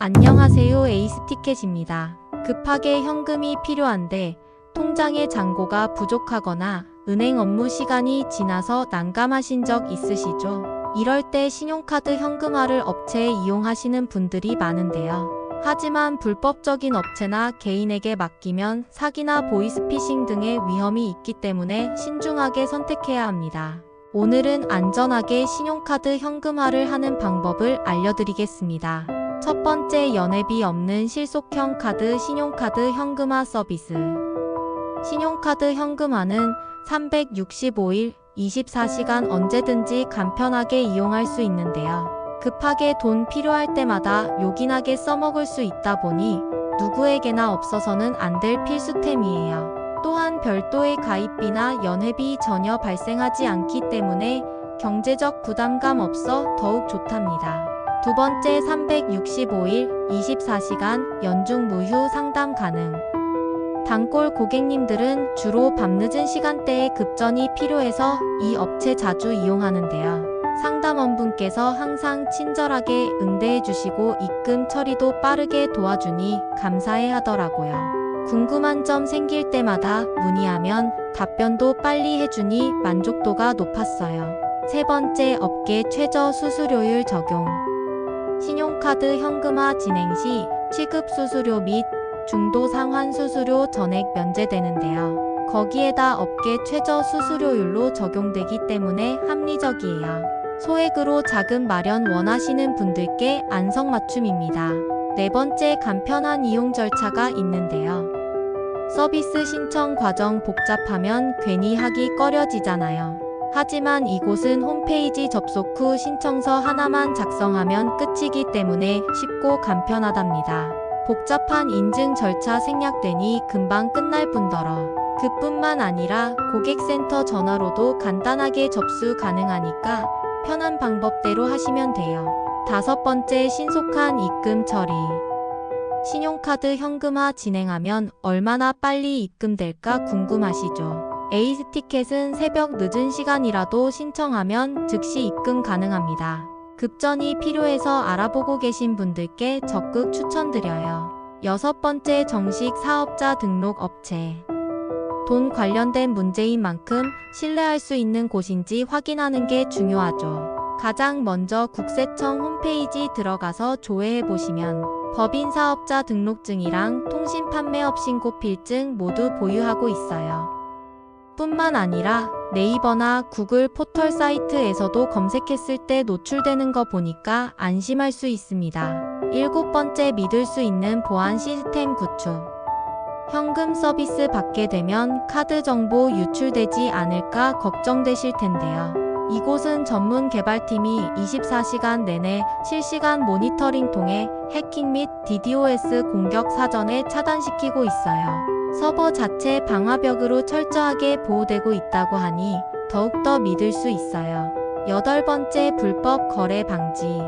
안녕하세요. 에이스티켓입니다. 급하게 현금이 필요한데 통장에 잔고가 부족하거나 은행 업무 시간이 지나서 난감하신 적 있으시죠? 이럴 때 신용카드 현금화를 업체에 이용하시는 분들이 많은데요. 하지만 불법적인 업체나 개인에게 맡기면 사기나 보이스피싱 등의 위험이 있기 때문에 신중하게 선택해야 합니다. 오늘은 안전하게 신용카드 현금화를 하는 방법을 알려드리겠습니다. 첫 번째 연회비 없는 실속형 카드 신용카드 현금화 서비스. 신용카드 현금화는 365일 24시간 언제든지 간편하게 이용할 수 있는데요. 급하게 돈 필요할 때마다 요긴하게 써먹을 수 있다 보니 누구에게나 없어서는 안 될 필수템이에요. 또한 별도의 가입비나 연회비 전혀 발생하지 않기 때문에 경제적 부담감 없어 더욱 좋답니다. 두 번째 365일 24시간 연중 무휴 상담 가능. 단골 고객님들은 주로 밤늦은 시간대에 급전이 필요해서 이 업체 자주 이용하는데요. 상담원분께서 항상 친절하게 응대해 주시고 입금 처리도 빠르게 도와주니 감사해 하더라고요. 궁금한 점 생길 때마다 문의하면 답변도 빨리 해주니 만족도가 높았어요. 세 번째 업계 최저 수수료율 적용. 신용카드 현금화 진행 시 취급 수수료 및 중도 상환 수수료 전액 면제되는데요. 거기에다 업계 최저 수수료율로 적용되기 때문에 합리적이에요. 소액으로 자금 마련 원하시는 분들께 안성맞춤입니다. 네 번째 간편한 이용 절차가 있는데요. 서비스 신청 과정 복잡하면 괜히 하기 꺼려지잖아요. 하지만 이곳은 홈페이지 접속 후 신청서 하나만 작성하면 끝이기 때문에 쉽고 간편하답니다. 복잡한 인증 절차 생략되니 금방 끝날 뿐더러 그뿐만 아니라 고객센터 전화로도 간단하게 접수 가능하니까 편한 방법대로 하시면 돼요. 다섯 번째 신속한 입금 처리. 신용카드 현금화 진행하면 얼마나 빨리 입금될까 궁금하시죠? 에이스 티켓은 새벽 늦은 시간이라도 신청하면 즉시 입금 가능합니다. 급전이 필요해서 알아보고 계신 분들께 적극 추천드려요. 여섯 번째 정식 사업자 등록 업체. 돈 관련된 문제인 만큼 신뢰할 수 있는 곳인지 확인하는 게 중요하죠. 가장 먼저 국세청 홈페이지 들어가서 조회해 보시면 법인 사업자 등록증이랑 통신 판매업 신고 필증 모두 보유하고 있어요. 뿐만 아니라 네이버나 구글 포털 사이트에서도 검색했을 때 노출되는 거 보니까 안심할 수 있습니다. 일곱 번째 믿을 수 있는 보안 시스템 구축. 현금 서비스 받게 되면 카드 정보 유출되지 않을까 걱정되실 텐데요. 이곳은 전문 개발팀이 24시간 내내 실시간 모니터링 통해 해킹 및 DDoS 공격 사전에 차단시키고 있어요. 서버 자체 방화벽으로 철저하게 보호되고 있다고 하니 더욱더 믿을 수 있어요. 여덟 번째 불법 거래 방지.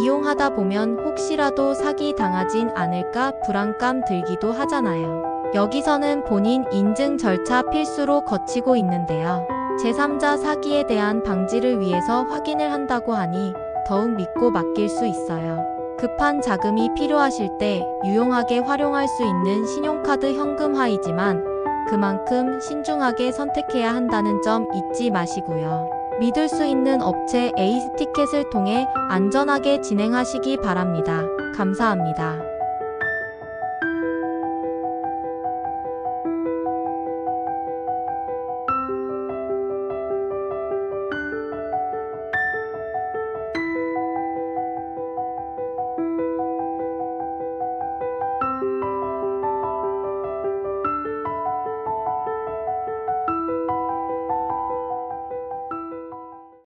이용하다 보면 혹시라도 사기 당하진 않을까 불안감 들기도 하잖아요. 여기서는 본인 인증 절차 필수로 거치고 있는데요. 제3자 사기에 대한 방지를 위해서 확인을 한다고 하니 더욱 믿고 맡길 수 있어요. 급한 자금이 필요하실 때 유용하게 활용할 수 있는 신용카드 현금화이지만 그만큼 신중하게 선택해야 한다는 점 잊지 마시고요. 믿을 수 있는 업체 에이스티켓을 통해 안전하게 진행하시기 바랍니다. 감사합니다.